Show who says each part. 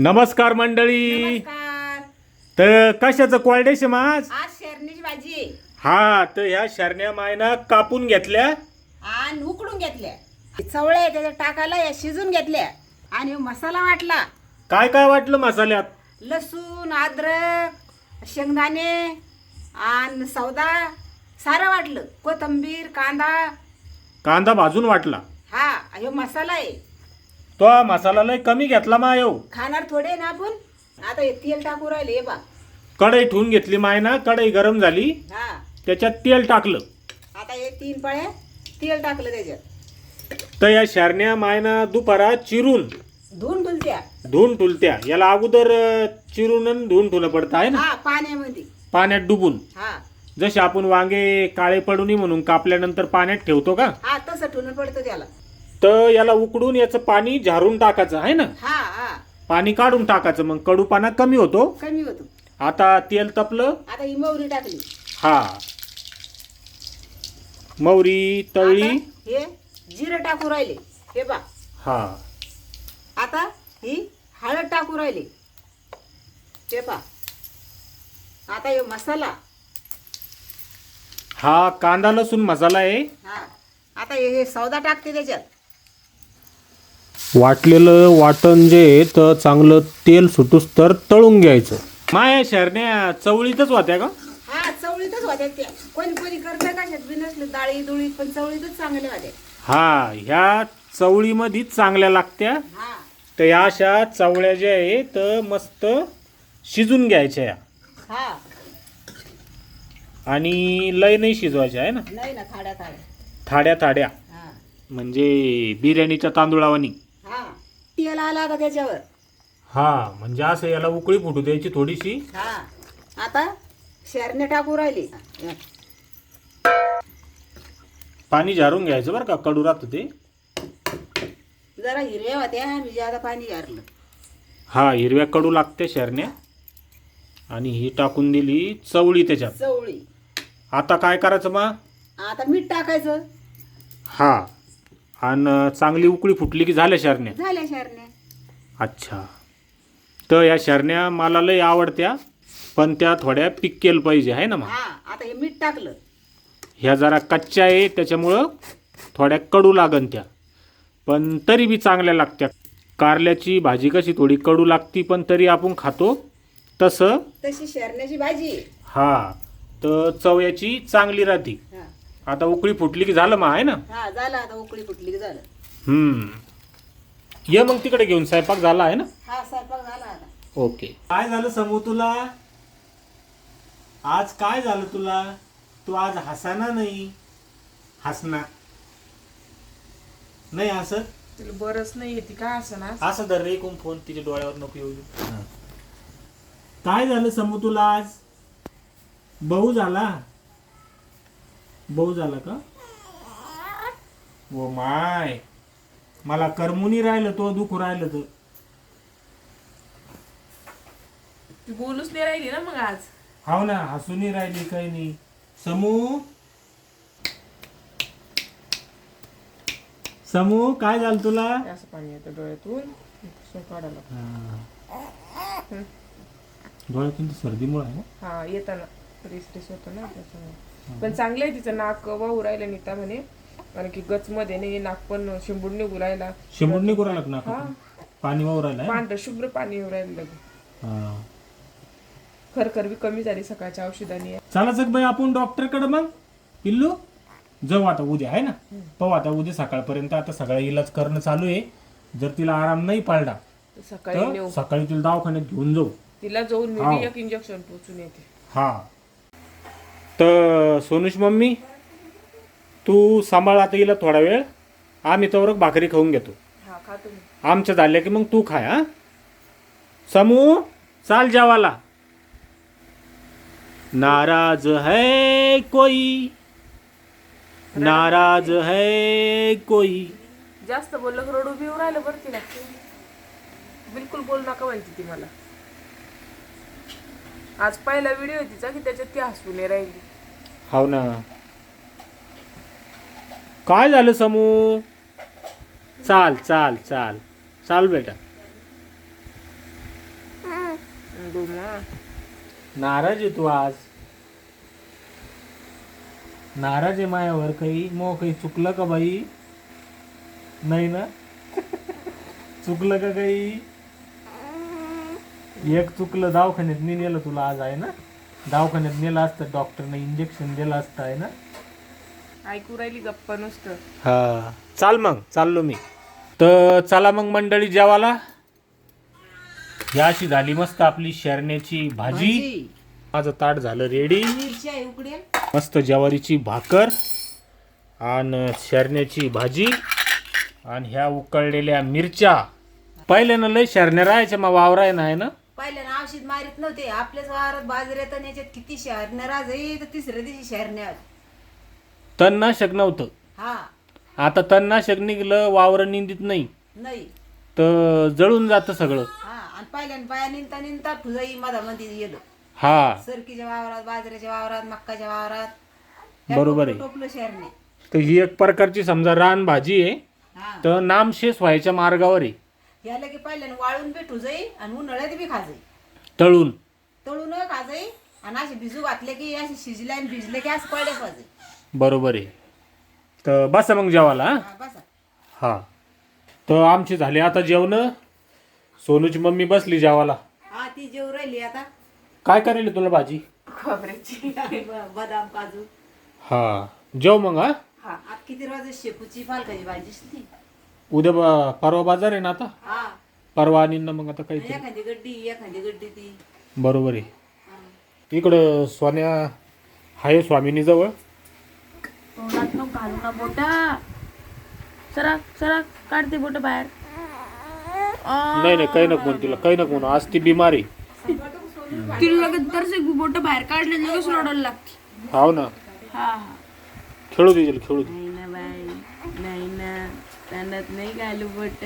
Speaker 1: नमस्कार मंडळी.
Speaker 2: नमस्कार.
Speaker 1: तर कशाचं क्वालडेश आज?
Speaker 2: आज शेरणीची भाजी.
Speaker 1: हा तर ह्या शरण्या मायना कापून घेतल्या.
Speaker 2: आणि उकडून घेतल्या. चवळ्या आहे त्याच्यात टाकायला या शिजून घेतल्या. आणि मसाला वाटला.
Speaker 1: काय काय वाटलं मसाल्यात?
Speaker 2: लसूण अद्रक शेंगदाणे आणि सौदा. सारं वाटलं. कोथंबीर कांदा.
Speaker 1: कांदा भाजून वाटला.
Speaker 2: हा ह्यो मसाला आहे.
Speaker 1: तो मसाला लय कमी घेतला मा येऊ
Speaker 2: खाणार थोडे ना आपण. आता हे तेल टाकू राहिले हे बा
Speaker 1: कढई ठेवून घेतली मायना कढई गरम झाली.
Speaker 2: हा.
Speaker 1: त्याच्यात तेल टाकलं.
Speaker 2: आता हे तीन पळ्या तेल टाकलं त्याच्यात.
Speaker 1: तर या शरण्या मायना दुपारा चिरून.
Speaker 2: धुवून धुलत्या
Speaker 1: धुवून ठुलत्या याला अगोदर अं, चिरून आणि धुवून ठुलं पडतं आहे ना?
Speaker 2: हा पाण्यामध्ये.
Speaker 1: पाण्यात डुबून.
Speaker 2: हा.
Speaker 1: जसे आपण वांगे काळे पडू नये म्हणून कापल्यानंतर पाण्यात ठेवतो का?
Speaker 2: हा तसं ठेवून पडतं त्याला.
Speaker 1: तर याला उकडून याचं पाणी झारून टाकायचं आहे ना?
Speaker 2: हा हा.
Speaker 1: पाणी काढून टाकायचं मग कडूपाना कमी होतो.
Speaker 2: कमी होतो.
Speaker 1: आता तेल तपलं.
Speaker 2: आता ही मोहरी टाकली.
Speaker 1: हा. मौरी
Speaker 2: आता हे जिरं टाकू राहिले. हे बा
Speaker 1: हा.
Speaker 2: आता ही हळद टाकू राहिले. हे पा आता हे मसाला.
Speaker 1: हा कांदा लसूण मसाला आहे.
Speaker 2: हा. आता हे हे सौदा टाकते त्याच्यात.
Speaker 1: वाटलेलं वाटण जे आहे तर चांगलं तेल सुटूस तर तळून घ्यायचं. माया शरण्या चवळीतच होत्या का?
Speaker 2: हा चवळीतच होत्या त्या. कोणी कोणी करतं बी नसले डाळी दुळी पण चवळीतच चांगले होते
Speaker 1: हा ह्या चवळीमध्येच चांगल्या लागत्या.
Speaker 2: हा.
Speaker 1: तर या अशा चवळ्या ज्या आहे तर मस्त शिजून घ्यायच्या या.
Speaker 2: हा.
Speaker 1: आणि लय नाही शिजवायच्या आहे ना?
Speaker 2: नाही ना थाड्या थाड्या.
Speaker 1: थाड्या थाड्या.
Speaker 2: हा.
Speaker 1: म्हणजे बिर्याणीच्या तांदूळावानी.
Speaker 2: हा तेल आला आता त्याच्यावर.
Speaker 1: हा म्हणजे असं याला उकळी फुटू द्यायची थोडीशी.
Speaker 2: हा आता शेरने टाकू राहिली.
Speaker 1: पाणी झारून घ्यायचं बरं का कडू राहतं ते.
Speaker 2: जरा हिरव्या होत्या मी ज्यादा पाणी गारलं
Speaker 1: हा हिरव्या कडू लागते शरण्या. आणि ही टाकून दिली चवळी त्याच्यात.
Speaker 2: चवळी.
Speaker 1: आता काय करायचं मा
Speaker 2: आता मीठ टाकायचं.
Speaker 1: हा. आणि चांगली उकळी फुटली की झाल्या शरण्या
Speaker 2: झाल्या
Speaker 1: अच्छा. तर या शरण्या मला लय आवडत्या पण त्या थोड्या पिक्केल पाहिजे आहे ना मग?
Speaker 2: हा आता हे मीठ टाकलं.
Speaker 1: ह्या जरा कच्च्या आहे त्याच्यामुळं थोड्या कडू लागन त्या. पण तरी बी चांगल्या लागत्या. कारल्याची भाजी कशी थोडी कडू लागती पण तरी आपण खातो. तसं
Speaker 2: तशी शेरण्याची भाजी.
Speaker 1: हा तर चवयाची चांगली राहते.
Speaker 2: हा.
Speaker 1: आता उकळी फुटली की झालं मग आहे ना?
Speaker 2: हा झालं आता उकळी फुटली की झालं.
Speaker 1: हम्म. ये मग तिकडे घेऊन स्वयंपाक झाला आहे ना?
Speaker 2: हा स्वयंपाक झाला आता.
Speaker 1: ओके. काय झालं समू तुला? आज काय झालं तुला? तू आज हसाना नाही. हसना. नाही हसत?
Speaker 3: तिला बरंच नाही येते का असं ना
Speaker 1: असं धर रे कोण फोन तिच्या डोळ्यावर नको येऊ दे. काय झालं समू तुला आज? बहु झाला? बहु झाला का? Oh my. मला करमुनी राहिलं तो दुख राहिलं तर.
Speaker 3: ती बोलूच नाही राहिली ना मग आज.
Speaker 1: हाव ना हसूनही राहिली काही नाही. समू? समू काय झालं तुला?
Speaker 3: ते असं पाणी येतं डोळ्यातून. पुसून काढायला.
Speaker 1: डोळ्यातून सर्दीमुळे आहे ना?
Speaker 3: हा येताना. रिस होतं ना त्याच्यामुळे पण चांगलं आहे तिचं नाक वाहू राहिलं नीता म्हणे. कारण की गच मध्ये नाही नाक पण शिंबूड निघू राहिला
Speaker 1: शिंबुडणी करू लागला ना
Speaker 3: हा.
Speaker 1: पाणी वाहू राहिलं?
Speaker 3: पांढरं शुभ्र पाणी येऊ राहिलं
Speaker 1: हा.
Speaker 3: खरखर बी कमी झाली सकाळच्या औषधाने.
Speaker 1: चालायचं बाई आपण डॉक्टरकडे मग. पिल्लू जाऊ आता उद्या आहे ना? पाहू आता उद्या सकाळपर्यंत आता सगळा इलाज करणं चालू आहे. जर तिला आराम नाही
Speaker 3: तर सकाळी
Speaker 1: सकाळी तिला दवाखान्यात घेऊन जाऊ.
Speaker 3: तिला जाऊन मी एक इंजेक्शन टोचून येते.
Speaker 1: हा. तर सोनुष मम्मी तू सांभाळ आता हिला थोडा वेळ. आम्ही तवर भाकरी खाऊन घेतो. आमच्या झाल्या की मग तू खाय हा? समू चाल जेवाला नाराज है कोई? नाराज है कोई?
Speaker 3: जास्त बोललं रडू बी येऊ राहिलं बरं तिला. बिलकुल बोल नका म्हणते ती मला. आज पहिला व्हिडिओ तिचा की त्याच्यात ती हसू नाही राहिली.
Speaker 1: हाव ना. काय झालं समू? चाल चाल चाल. चाल बेटा.
Speaker 3: डोमा
Speaker 1: नाराज आहे तू आज. नाराज आहे मायावर काही. मग काही चुकलं का बाई? नाही ना? चुकलं का काही? एक चुकलं दवाखान्यात मी नेलं तुला आज आहे ना? दवाखान्यात नेलं असतं डॉक्टरने इंजेक्शन दिलं असतं आहे ना?
Speaker 3: ऐकू राहिली गप्पा नुसतं.
Speaker 1: हा. चाल मग चाललो मी. तर चला मग मंडळी जेवाला या अशी झाली मस्त आपली शेरण्याची
Speaker 2: भाजी.
Speaker 1: माझं ताट झालं रेडी
Speaker 2: मिरची आहे उकडेल
Speaker 1: मस्त ज्वारीची भाकर आणि शेरण्याची भाजी आणि ह्या उकळलेल्या मिरच्या. पहिल्यानं लय शेरण्या राहायच्या मग वावरा आहे ना आहे ना?
Speaker 2: पहिल्यानं औषध मारित नव्हते. आपल्याच वावरात बाजऱ्यात आणि याच्यात किती शहरण्या राज आहे तर तिसऱ्या दिवशी शहरण्या
Speaker 1: तणनाशक नव्हतं.
Speaker 2: हा.
Speaker 1: आता तणनाशक निघलं वावर निंदित नाही.
Speaker 2: नाही.
Speaker 1: तर जळून जातं सगळं.
Speaker 2: हा आणि पहिल्यानं बाया निंता निंता फुजाई मधामध्ये गेलो.
Speaker 1: हा.
Speaker 2: सरकीच्या वावरात बाजऱ्याच्या वावरात मक्काच्या वावरात.
Speaker 1: बरोबर आहे.
Speaker 2: टोपलं शहरणे
Speaker 1: तर ही एक प्रकारची समजा रान भाजी आहे.
Speaker 2: हा.
Speaker 1: तर नामशेष व्हायच्या मार्गावर आहे.
Speaker 2: याला की पहिल्यानं वाळून बी ठुजाई आणि उन्हाळ्यात बी खाजाई
Speaker 1: तळून?
Speaker 2: तळून खाजाई आणि असे भिजू घातले की असे शिजले आणि भिजले की असं पडले पाहिजे
Speaker 1: बरोबर आहे. तर बसा मग जेवायला हा?
Speaker 2: हा बसा.
Speaker 1: हा. तर आमची झाली आता जेवण. सोनूची मम्मी बसली जेवायला.
Speaker 2: हा ती जेव राहिली आता.
Speaker 1: काय करेल तुला भाजी?
Speaker 3: खोबऱ्याची.
Speaker 2: ब- बदाम काजू.
Speaker 1: हा. जेव मग हा?
Speaker 2: हा आता किती वाजता शेपूची पालकाची भाजी असते
Speaker 1: उद्या बा- परवा बाजार आहे ना आता?
Speaker 2: हा.
Speaker 1: परवा आणि ना मग आता काहीतरी.
Speaker 2: एखादी गड्डी एखादी गड्डी ती.
Speaker 1: बरोबर आहे. इकडं सोन्या आहे स्वामिनीजवळ
Speaker 4: तोंडात नको घालू ना बोटा. सरक सरक काढते बोट बाहेर.
Speaker 1: नाही नाही काही नको म्हणून तिला काही नको म्हणून आज ती बिमार आहे.
Speaker 4: तिला लगेच तर बोट बाहेर काढले लगेच रडायला लागते.
Speaker 1: हाव ना.
Speaker 4: हा हा.
Speaker 1: खेळू दे तिला खेळू दे.
Speaker 4: नाही ना बाई नाही ना. तोंडात नाही घालू बोट